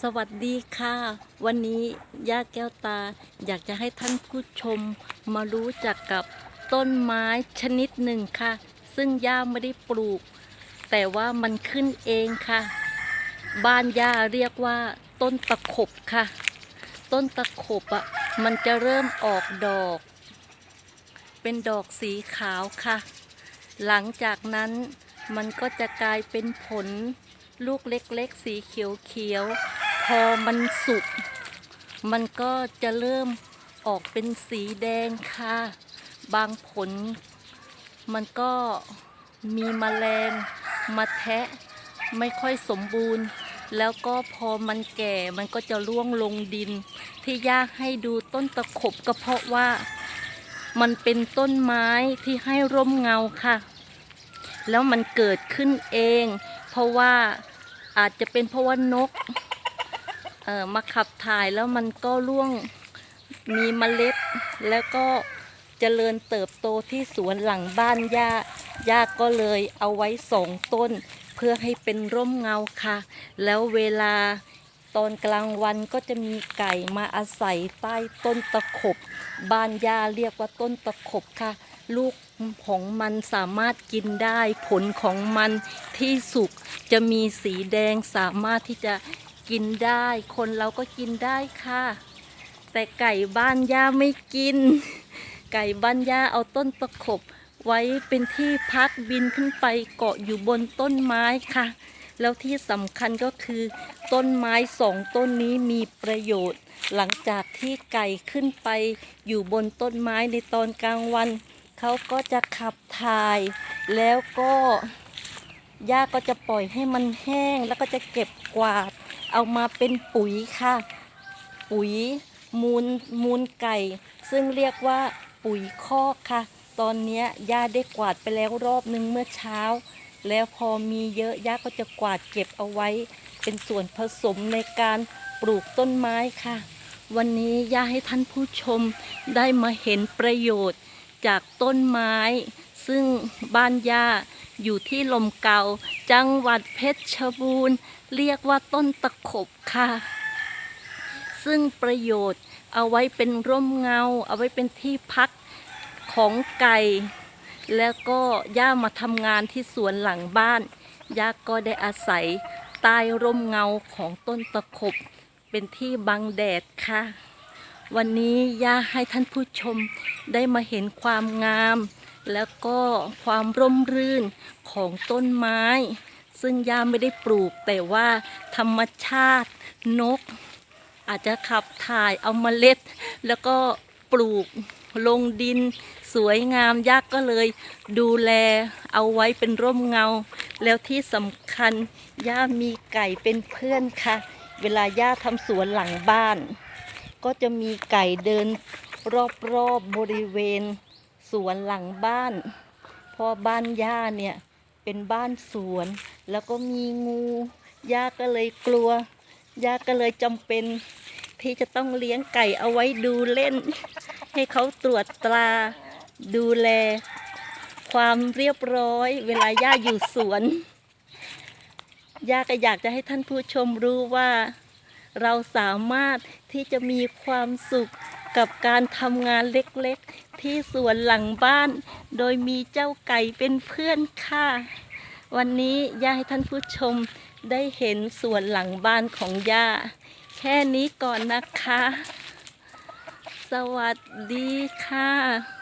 สวัสดีค่ะ วันนี้ย่าแก้วตาอยากจะให้ท่านผู้ชมมารู้จักกับต้นไม้ชนิดหนึ่งค่ะ ซึ่งย่าไม่ได้ปลูก แต่ว่ามันขึ้นเองค่ะ บ้านย่าเรียกว่า ต้นตะขบค่ะ ต้นตะขบอะมันจะเริ่มออกดอก เป็นดอกสีขาวค่ะ หลังจากนั้นมันก็จะกลายเป็นผลลูกเล็กๆ สีเขียวๆ พอมันสุก มันก็จะเริ่มออกเป็นสีแดงค่ะ บางผล มันก็มีมแมลงมาแทะไม่ค่อยสมบูรณ์ แล้วก็พอมันแก่มันก็จะร่วงลงดิน ที่ยากให้ดูต้นตะขบก็เพราะว่า มันเป็นต้นไม้ที่ให้ร่มเงาค่ะ แล้วมันเกิดขึ้นเอง เพราะว่าอาจจะเป็นเพราะว่านก อมาขับถ่ายแล้วมันก็ร่วงมีเมล็ด แล้วก็เจริญเติบโตที่สวนหลังบ้านย่าย่าก็เลยเอาไว้สองต้น เพื่อให้เป็นร่มเงาค่ะ แล้วเวลาตอนกลางวันก็จะมีไก่มาอาศัยใต้ต้นตะขบ บ้านย่าเรียกว่าต้นตะขบค่ะ ลูกของมันสามารถกินได้ ผลของมันที่สุกจะมีสีแดงสามารถที่จะ กินได้ คนเราก็กินได้ค่ะ แต่ไก่บ้านย่าไม่กิน ไก่บ้านย่าเอาต้นตะขบ ไว้เป็นที่พักบินขึ้นไปเกาะอยู่บนต้นไม้ค่ะ แล้วที่สำคัญก็คือ ต้นไม้สองต้นนี้มีประโยชน์ หลังจากที่ไก่ขึ้นไป อยู่บนต้นไม้ในตอนกลางวัน เขาก็จะขับถ่าย แล้วก็หญ้าก็จะปล่อยให้มันแห้งแล้วก็จะเก็บกวาด เอามาเป็นปุ๋ยค่ะ ปุ๋ยมูลมูลไก่ ซึ่งเรียกว่าปุ๋ยคอกค่ะ ตอนนี้ยย่าได้กวาดไปแล้วรอบนึงเมื่อเช้า แล้วพอมีเยอะย่าก็จะกวาดเก็บเอาไว้ เป็นส่วนผสมในการปลูกต้นไม้ค่ะ วันนี้ย่าให้ท่านผู้ชมได้มาเห็นประโยชน์จากต้นไม้ ซึ่งบ้านย่า อยู่ที่ลมเก่าจังหวัดเพชรบูรณ์ เรียกว่าต้นตะขบค่ะ ซึ่งประโยชน์เอาไว้เป็นร่มเงา เอาไว้เป็นที่พักของไก่ แล้วก็ย่ามาทำงานที่สวนหลังบ้าน ย่าก็ได้อาศัยใต้ร่มเงาของต้นตะขบ เป็นที่บังแดดค่ะ วันนี้ย่าให้ท่านผู้ชมได้มาเห็นความงาม แล้วก็ความร่มรื่นของต้นไม้ ซึ่งย่าไม่ได้ปลูก แต่ว่าธรรมชาตินก อาจจะขับถ่ายเอาเมล็ด แล้วก็ปลูกลงดิน สวยงามยากก็เลย ดูแลเอาไว้เป็นร่มเงา แล้วที่สำคัญย่ามีไก่เป็นเพื่อนค่ะ เวลาย่าทำสวนหลังบ้าน ก็จะมีไก่เดินรอบๆบบริเวณ สวนหลังบ้านพราะบ้านย่าเนี่ยเป็นบ้านสวน แล้วก็มีงูย่าก็เลยกลัวย่าก็เลยจำเป็น ที่จะต้องเลี้ยงไก่เอาไว้ดูเล่น ให้เขาตรวจตราดูแล ความเรียบร้อย เวลาย่าอยู่สวนย่าก็อยากจะให้ท่านผู้ชมรู้ว่า เราสามารถที่จะมีความสุข กับการทำงานเล็กๆ ที่สวนหลังบ้าน โดยมีเจ้าไก่เป็นเพื่อนค่ะ วันนี้ย่าให้ท่านผู้ชมได้เห็นสวนหลังบ้านของย่า แค่นี้ก่อนนะคะ สวัสดีค่ะ